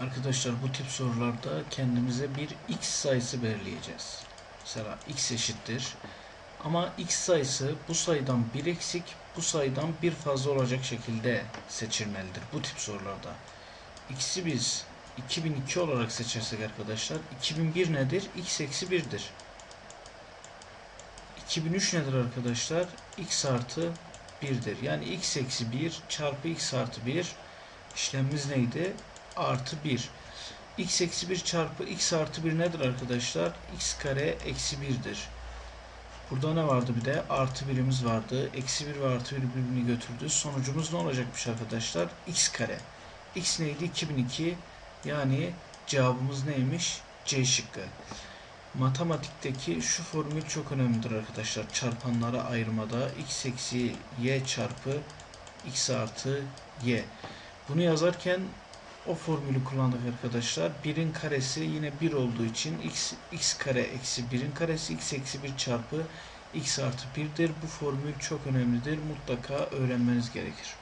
Arkadaşlar bu tip sorularda kendimize bir x sayısı belirleyeceğiz. Mesela x eşittir. Ama x sayısı bu sayıdan bir eksik, bu sayıdan bir fazla olacak şekilde seçilmelidir bu tip sorularda. x'i biz 2002 olarak seçersek arkadaşlar 2001 nedir? x eksi 1'dir. 2003 nedir arkadaşlar? x artı 1'dir. Yani x eksi 1 çarpı x artı 1 işlemimiz neydi? Artı 1. x eksi 1 çarpı x artı 1 nedir arkadaşlar? x kare eksi 1'dir. Burada ne vardı bir de? Artı birimiz vardı. Eksi 1 ve artı 1 birbirini götürdü. Sonucumuz ne olacakmış arkadaşlar? x kare. x neydi? 2002. Yani cevabımız neymiş? C şıkkı. Matematikteki şu formül çok önemlidir arkadaşlar. Çarpanlara ayırmada x eksi y çarpı x artı y. Bunu yazarken o formülü kullandık arkadaşlar. 1'in karesi yine 1 olduğu için x, x kare eksi 1'in karesi x eksi 1 çarpı x artı 1'dir. Bu formül çok önemlidir. Mutlaka öğrenmeniz gerekir.